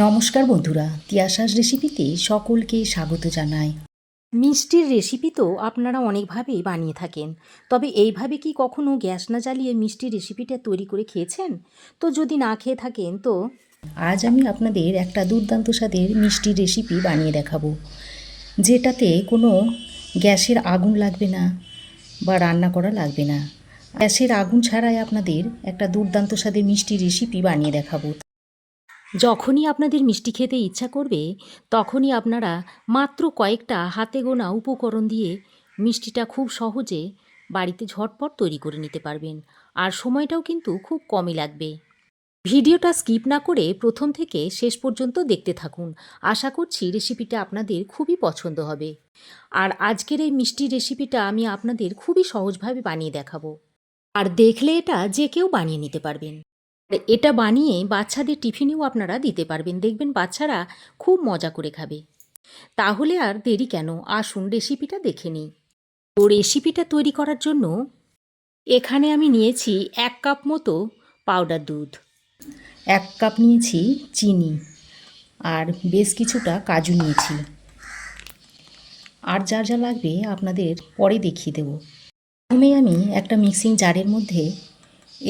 নমস্কার বন্ধুরা তিয়াশাস রেসিপিতে সকলকে স্বাগত জানাই। মিষ্টির রেসিপি তো আপনারা অনেকভাবেই বানিয়ে থাকেন তবে এইভাবে কি কখনো গ্যাস না জ্বালিয়ে মিষ্টির রেসিপিটা তৈরি করে খেয়েছেন? তো যদি না খেয়ে থাকেন তো? আজ আমি আপনাদের একটা দুর্দান্ত স্বাদের মিষ্টির রেসিপি বানিয়ে দেখাবো যেটাতে কোনো গ্যাসের আগুন লাগবে না বা রান্না করা লাগবে না। গ্যাসের আগুন ছাড়াই আপনাদের একটা দুর্দান্ত স্বাদের মিষ্টি রেসিপি বানিয়ে দেখাবো। যখনই আপনাদের মিষ্টি খেতে ইচ্ছা করবে, তখনই আপনারা মাত্র কয়েকটা হাতে গোনা উপকরণ দিয়ে মিষ্টিটা খুব সহজে বাড়িতে ঝটপট তৈরি করে নিতে পারবেন। আর সময়টাও কিন্তু খুব কমই লাগবে। ভিডিওটা স্কিপ না করে প্রথম থেকে শেষ পর্যন্ত দেখতে থাকুন। আশা করছি রেসিপিটা আপনাদের খুবই পছন্দ হবে। আর আজকের এই মিষ্টি রেসিপিটা আমি আপনাদের খুবই সহজভাবে বানিয়ে দেখাবো। আর দেখলে এটা যে কেউ বানিয়ে নিতে পারবেন। এটা বানিয়ে বাচ্চাদের টিফিনেও আপনারা দিতে পারবেন। দেখবেন বাচ্চারা খুব মজা করে খাবে। তাহলে আর দেরি কেন? আসুন রেসিপিটা দেখে নিই। তো রেসিপিটা তৈরি করার জন্য এখানে আমি নিয়েছি এক কাপ মতো পাউডার দুধ, এক কাপ নিয়েছি চিনি আর বেশ কিছুটা কাজু নিয়েছি। আর যা যা লাগবে আপনাদের পরে দেখিয়ে দেবো। প্রথমে আমি একটা মিক্সিং জারের মধ্যে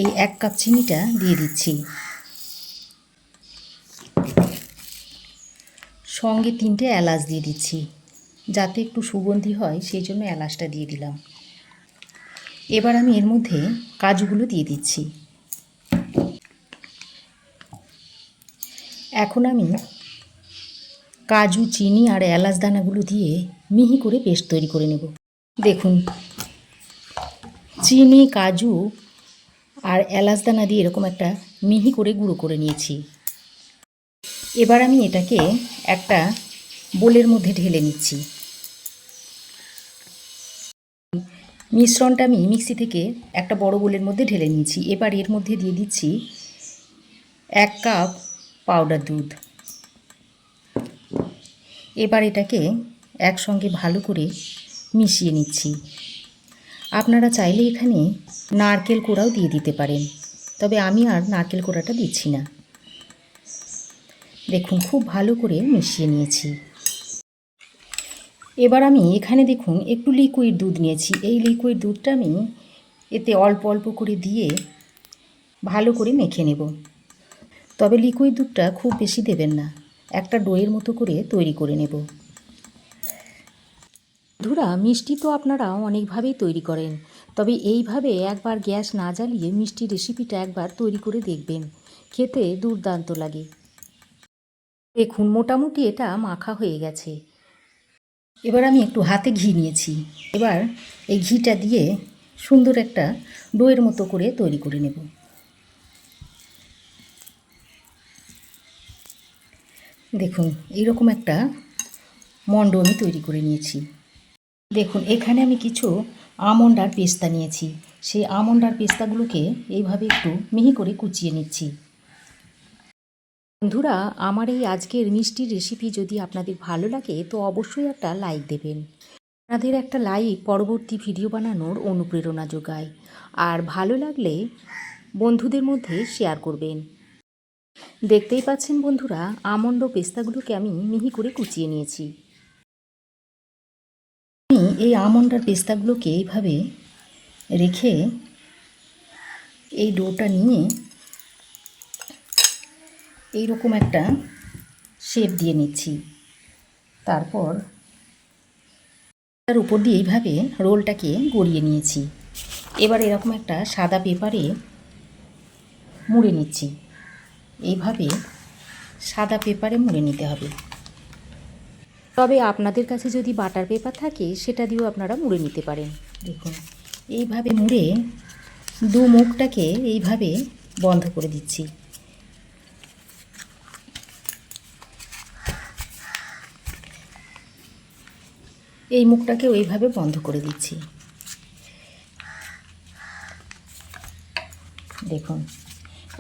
এই এক কাপ চিনিটা দিয়ে দিচ্ছি। সঙ্গে তিনটে এলাচ দিয়ে দিচ্ছি, যাতে একটু সুগন্ধি হয়, সেই জন্য এলাচটা দিয়ে দিলাম। এবার আমি এর মধ্যে কাজুগুলো দিয়ে দিচ্ছি। এখন আমি কাজু, চিনি আর এলাচ দানাগুলো দিয়ে মিহি করে পেস্ট তৈরি করে নেব। দেখুন, চিনি, কাজু আর এলাচ দানা দিয়ে এরকম একটা মিহি করে গুঁড়ো করে নিয়েছি। এবার আমি এটাকে একটা বোলের মধ্যে ঢেলে নিচ্ছি। মিশ্রণটা আমি মিক্সি থেকে একটা বড় বোলের মধ্যে ঢেলে নিয়েছি। এবার এর মধ্যে দিয়ে দিচ্ছি এক কাপ পাউডার দুধ। এবার এটাকে একসঙ্গে ভালো করে মিশিয়ে নিচ্ছি। আপনারা চাইলে এখানে নারকেল কোড়াও দিয়ে দিতে পারেন, তবে আমি আর নারকেল কোড়াটা দিচ্ছি না। দেখুন, খুব ভালো করে মিশিয়ে নিয়েছি। এবার আমি এখানে দেখুন, একটু লিকুইড দুধ নিয়েছি। এই লিকুইড দুধটা আমি এতে অল্প অল্প করে দিয়ে ভালো করে মেখে নেব। তবে লিকুইড দুধটা খুব বেশি দেবেন না, একটা ডোয়ের মতো করে তৈরি করে নেব। বন্ধুরা মিষ্টি তো আপনারা অনেকভাবেই তৈরি করেন। তবে এইভাবে একবার গ্যাস না জ্বালিয়ে মিষ্টি রেসিপিটা একবার তৈরি করে দেখবেন। খেতে দুর্দান্ত লাগে। দেখুন, মোটামুটি এটা মাখা হয়ে গেছে। এবার আমি একটু হাতে ঘি নিয়েছি। এবার এই ঘিটা দিয়ে সুন্দর একটা ডোয়ের মতো করে তৈরি করে নেব। দেখুন, এইরকম একটা মণ্ড আমি তৈরি করে নিয়েছি। দেখুন, এখানে আমি কিছু আমন্ড আর পেস্তা নিয়েছি। সেই আমন্ড আর পেস্তাগুলোকে এইভাবে একটু মিহি করে কুচিয়ে নিচ্ছি। বন্ধুরা, আমার এই আজকের মিষ্টির রেসিপি যদি আপনাদের ভালো লাগে, তো অবশ্যই একটা লাইক দেবেন। আপনাদের একটা লাইক পরবর্তী ভিডিও বানানোর অনুপ্রেরণা যোগায়। আর ভালো লাগলে বন্ধুদের মধ্যে শেয়ার করবেন। দেখতেই পাচ্ছেন বন্ধুরা, আমন্ড পেস্তাগুলোকে আমি মিহি করে কুচিয়ে নিয়েছি। এই আমন্ড আর পেস্তাগুলোকে এইভাবে রেখে এই ডোটা নিয়ে এইরকম একটা শেপ দিয়ে নিচ্ছি। তারপর তার উপর দিয়ে এইভাবে রোলটাকে গড়িয়ে নিয়েছি। এবার এরকম একটা সাদা পেপারে মুড়ে নিচ্ছি। এইভাবে সাদা পেপারে মুড়ে নিতে হবে। তবে আপনাদের কাছে যদি বাটার পেপার থাকে, সেটা দিয়েও আপনারা মুড়ে নিতে পারেন। দেখুন, এইভাবে মুড়ে দু মুখটাকে এইভাবে বন্ধ করে দিচ্ছি। এই মুখটাকে ওইভাবে বন্ধ করে দিচ্ছি। দেখুন,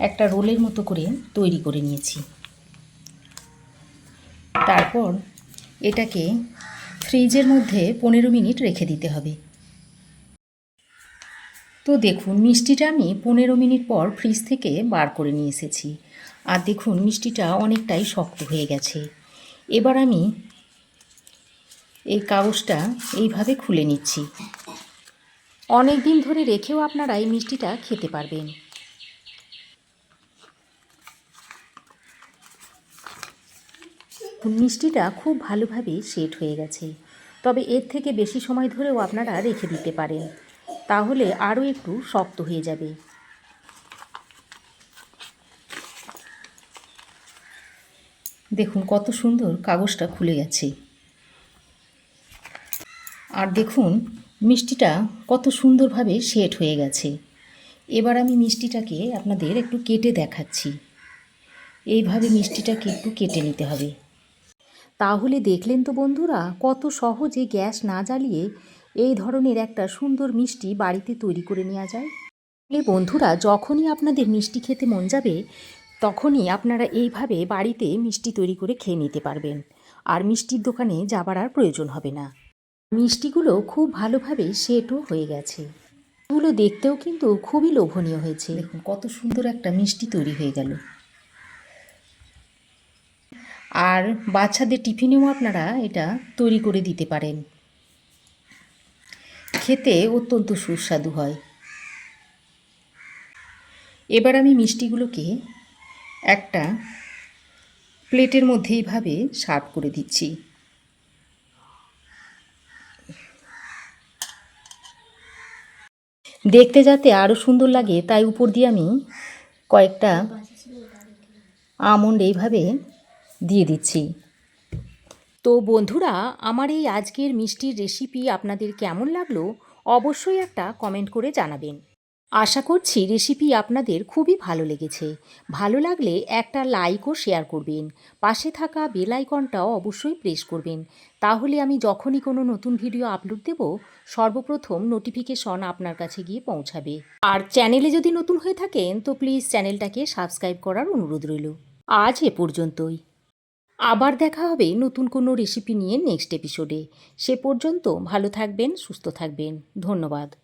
একটা রোলের মতো করে তৈরি করে নিয়েছি। তারপর এটাকে ফ্রিজের মধ্যে পনেরো মিনিট রেখে দিতে হবে। তো দেখুন, মিষ্টিটা আমি পনেরো মিনিট পর ফ্রিজ থেকে বার করে নিয়ে এসেছি। আর দেখুন, মিষ্টিটা অনেকটাই শক্ত হয়ে গেছে। এবার আমি এই কাগজটা এইভাবে খুলে নিচ্ছি। অনেক দিন ধরে রেখেও আপনারা এই মিষ্টিটা খেতে পারবেন। মিষ্টিটা খুব ভালোভাবে সেট হয়ে গেছে। তবে এর থেকে বেশি সময় ধরেও আপনারা রেখে দিতে পারেন। তাহলে আরও একটু শক্ত হয়ে যাবে। দেখুন, কত সুন্দর কাগজটা খুলে গেছে। আর দেখুন, মিষ্টিটা কত সুন্দরভাবে সেট হয়ে গেছে। এবার আমি মিষ্টিটাকে আপনাদের একটু কেটে দেখাচ্ছি। এইভাবে মিষ্টিটাকে একটু কেটে নিতে হবে। তাহলে দেখলেন তো বন্ধুরা, কত সহজে গ্যাস না জ্বালিয়ে এই ধরনের একটা সুন্দর মিষ্টি বাড়িতে তৈরি করে নেওয়া যায়। এ বন্ধুরা, যখনই আপনাদের মিষ্টি খেতে মন যাবে, তখনই আপনারা এইভাবে বাড়িতে মিষ্টি তৈরি করে খেয়ে নিতে পারবেন। আর মিষ্টির দোকানে যাবার আর প্রয়োজন হবে না। মিষ্টিগুলো খুব ভালোভাবে সেটও হয়ে গেছে। এগুলো দেখতেও কিন্তু খুবই লোভনীয় হয়েছে। দেখুন, কত সুন্দর একটা মিষ্টি তৈরি হয়ে গেল। আর বাচ্চাদের টিফিনেও আপনারা এটা তৈরি করে দিতে পারেন। খেতে অত্যন্ত সুস্বাদু হয়। এবার আমি মিষ্টিগুলোকে একটা প্লেটের মধ্যে এইভাবে সার্ভ করে দিচ্ছি। দেখতে যাতে আরও সুন্দর লাগে, তাই উপর দিয়ে আমি কয়েকটা আমন্ড এইভাবে দিয়ে দিচ্ছি। তো বন্ধুরা, আমার এই আজকের মিষ্টির রেসিপি আপনাদের কেমন লাগল অবশ্যই একটা কমেন্ট করে জানাবেন। আশা করছি রেসিপি আপনাদের খুবই ভালো লেগেছে। ভালো লাগলে একটা লাইক ও শেয়ার করবেন। পাশে থাকা বেল আইকনটাও অবশ্যই প্রেস করবেন। তাহলে আমি যখনই কোনো নতুন ভিডিও আপলোড দেব, সর্বপ্রথম নোটিফিকেশন আপনার কাছে গিয়ে পৌঁছাবে। আর চ্যানেলে যদি নতুন হয়ে থাকেন, তো প্লিজ চ্যানেলটাকে সাবস্ক্রাইব করার অনুরোধ রইল। আজ এ পর্যন্তই। আবার দেখা হবে নতুন কোনো রেসিপি নিয়ে নেক্সট এপিসোডে সে পর্যন্ত ভালো থাকবেন, সুস্থ থাকবেন। ধন্যবাদ।